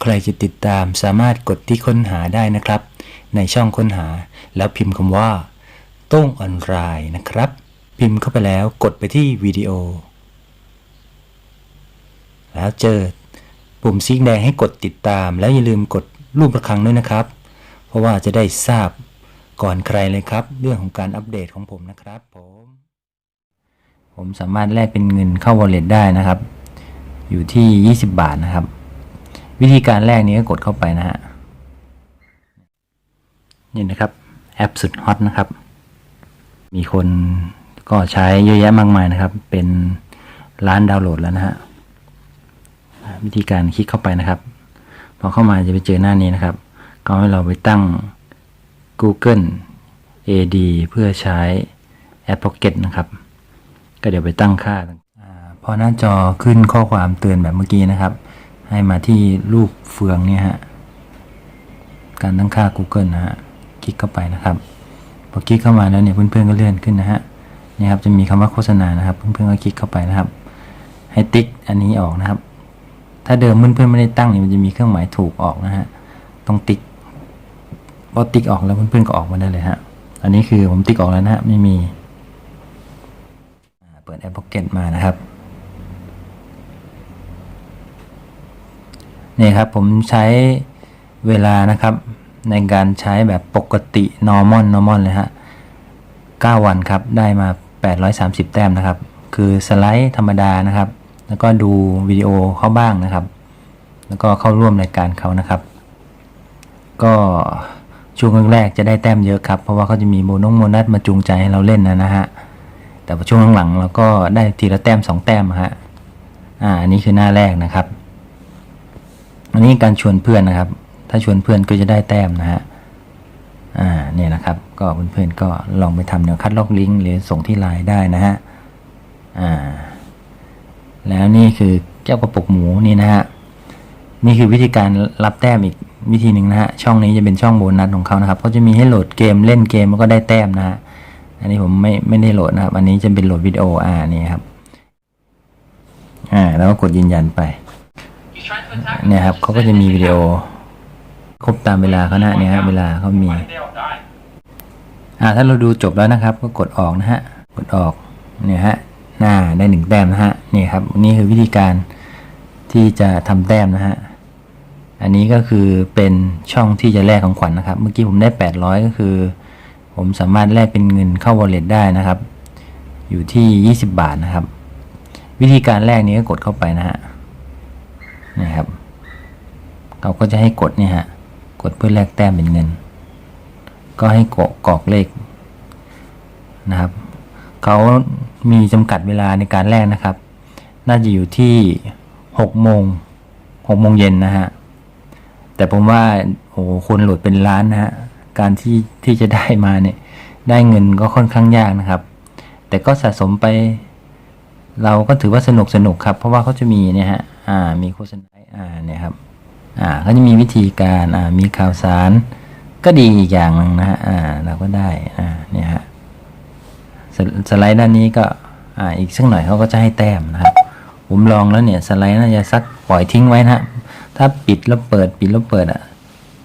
ใครจะติดตามสามารถกดที่ค้นหาได้นะครับ ในช่องค้นหาแล้วพิมพ์คำว่าโต้งออนไลน์นะครับ พิมพ์เข้าไปแล้วกดไปที่วิดีโอ แล้วเจอปุ่มสีแดงให้กดติดตาม แล้วอย่าลืมกดรูประฆังด้วยนะครับ เพราะว่าจะได้ทราบก่อนใครเลยครับ เรื่องของการอัปเดตของผมนะครับผม ผมสามารถแลกเป็นเงินเข้า wallet ได้นะครับ อยู่ที่ 20 บาทนะครับ วิธีการแรกนี้ก็กดเข้าไปนะฮะนี่นะครับ แอปสุดฮอตนะครับ มีคนก็ใช้เยอะแยะมากมายนะครับ เป็นร้านดาวน์โหลดแล้วนะฮะวิธีการคลิกเข้าไปนะครับ พอเข้ามาจะไปเจอหน้านี้นะครับ ก็ให้เราไปตั้ง Google AD เพื่อใช้แอป Pocket นะครับ ก็เดี๋ยวไปตั้งค่าอาพอหน้าจอขึ้นข้อความเตือนแบบเมื่อกี้นะครับ ให้มาที่รูปเฟืองเนี่ยฮะ การตั้งค่า Google นะฮะ คลิกเข้าไปนะครับ พอคลิกเข้ามาแล้วเนี่ยเพื่อนๆก็เลื่อนขึ้นนะฮะ นี่ครับจะมีคำว่าโฆษณานะครับ เพื่อนๆก็คลิกเข้าไปนะครับ ให้ติ๊กอันนี้ออกนะครับ ถ้าเดิมเพื่อนๆไม่ได้ตั้งเนี่ยมันจะมีเครื่องหมายถูกออกนะฮะ ต้องติ๊ก พอติ๊กออกแล้วเพื่อนๆก็ออกมาได้เลยฮะ อันนี้คือผมติ๊กออกแล้วนะฮะ ไม่มี เปิดแอป Pocket มานะครับ นี่ครับผมใช้เวลานะครับ ในการใช้แบบปกติ normal normal เลยฮะ9วันครับ ได้มา 830 แต้มนะครับ คือสไลด์ธรรมดานะครับ แล้วก็ดูวิดีโอเขาบ้างนะครับ แล้วก็เข้าร่วมรายการเขานะครับ ก็ช่วงแรกๆจะได้แต้มเยอะครับ เพราะว่าเขาจะมีโมนงโมนัสมาจูงใจให้เราเล่นนะนะฮะ แต่ช่วงหลังๆเราก็ได้ทีละแต้ม 2 แต้มฮะ อ่า อันนี้คือหน้าแรกนะครับ อันนี้การชวนเพื่อนนะครับ ถ้าชวนเพื่อนก็จะได้แต้มนะฮะอ่าเนี่ยนะครับ ก็เพื่อนๆก็ลองไปทำเดี๋ยวคัดลอกลิงก์หรือส่งที่ไลน์ได้นะฮะอ่าแล้วนี่คือเจ้ากระปุกหมูนี่นะฮะนี่คือวิธีการรับแต้มอีกวิธีหนึ่งนะฮะช่องนี้จะเป็นช่องโบนัสของเขานะครับเขาจะมีให้โหลดเกมเล่นเกมแล้วก็ได้แต้มนะฮะอันนี้ผมไม่ไม่ได้โหลดนะครับ อันนี้จะเป็นโหลดวิดีโออ่านี่ครับอ่าแล้วก็กดยืนยันไป เนี่ยครับเขาก็จะมีวิดีโอครบตามเวลาเขานะเนี่ยฮะเวลาเขามี อ่าถ้าเราดูจบแล้วนะครับ ก็กดออกนะฮะกดออกเนี่ยฮะหน้าได้หนึ่งแต้มนะฮะนี่ครับนี่คือวิธีการที่จะทำแต้มนะฮะอันนี้ก็คือเป็นช่องที่จะแลกของขวัญนะครับ เมื่อกี้ผมได้ 800 ก็คือ ผมสามารถแลกเป็นเงินเข้า wallet ได้นะครับ อยู่ที่ 20 บาทนะครับ วิธีการแรกนี้ก็กดเข้าไปนะฮะ นะครับเขาก็จะให้กดเนี่ยฮะกดเพื่อแลกแต้มเป็นเงิน ก็ให้กรอกรอกเลขนะครับเขามีจำกัดเวลาในการแลกนะครับ น่าจะอยู่ที่หกโมงหกโมงเย็นนะฮะแต่ผมว่าโอ้โหคนโหลดเป็นล้านนะฮะการที่ที่จะได้มาเนี่ยได้เงินก็ค่อนข้างยากนะครับ แต่ก็สะสมไป เราก็ถือว่าสนุกสนุกครับ เพราะว่าเขาจะมีเนี่ยฮะ อ่ามีโฆษณาอ่าเนี่ยครับอ่าเขาจะมีวิธีการอ่ามีข่าวสารก็ดีอีกอย่างหนึ่งนะฮะอ่าเราก็ได้อ่าเนี่ยฮะสไลด์ด้านนี้ก็อ่าอีกสักหน่อยเขาก็จะให้แต้มนะครับผมลองแล้วเนี่ยสไลด์น่าจะสักปล่อยทิ้งไว้นะฮะถ้าปิดแล้วเปิดปิดแล้วเปิดอะ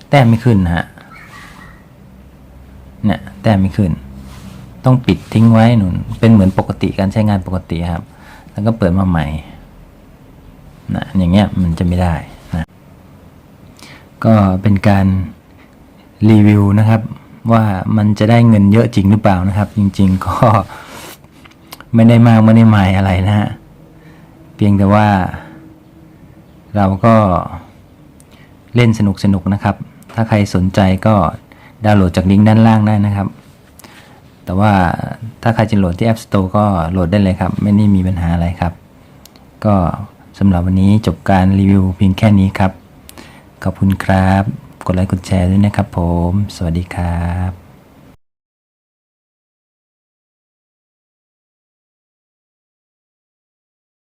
แต้มไม่ขึ้นนะฮะเนี่ยแต้มไม่ขึ้น ต้องปิดทิ้งไว้หนุนเป็นเหมือนปกติการใช้งานปกติครับ แล้วก็เปิดมาใหม่ อย่างเงี้ยมันจะไม่ได้นะก็เป็นการรีวิวนะครับ ว่ามันจะได้เงินเยอะจริงหรือเปล่านะครับ จริง ๆ ก็ไม่ได้มากไม่ได้มายอะไรนะฮะเพียงแต่ว่า เราก็เล่นสนุกสนุกนะครับ ถ้าใครสนใจก็ดาวน์โหลดจากลิงก์ด้านล่างได้นะครับ แต่ว่าถ้าใครจะโหลดที่ App Store ก็โหลดได้เลยครับ ไม่ได้มีปัญหาอะไรครับ ก็ สำหรับวันนี้จบการรีวิวเพียงแค่นี้ครับ ขอบคุณครับ กดไลค์กดแชร์ด้วยนะครับผม สวัสดีครับ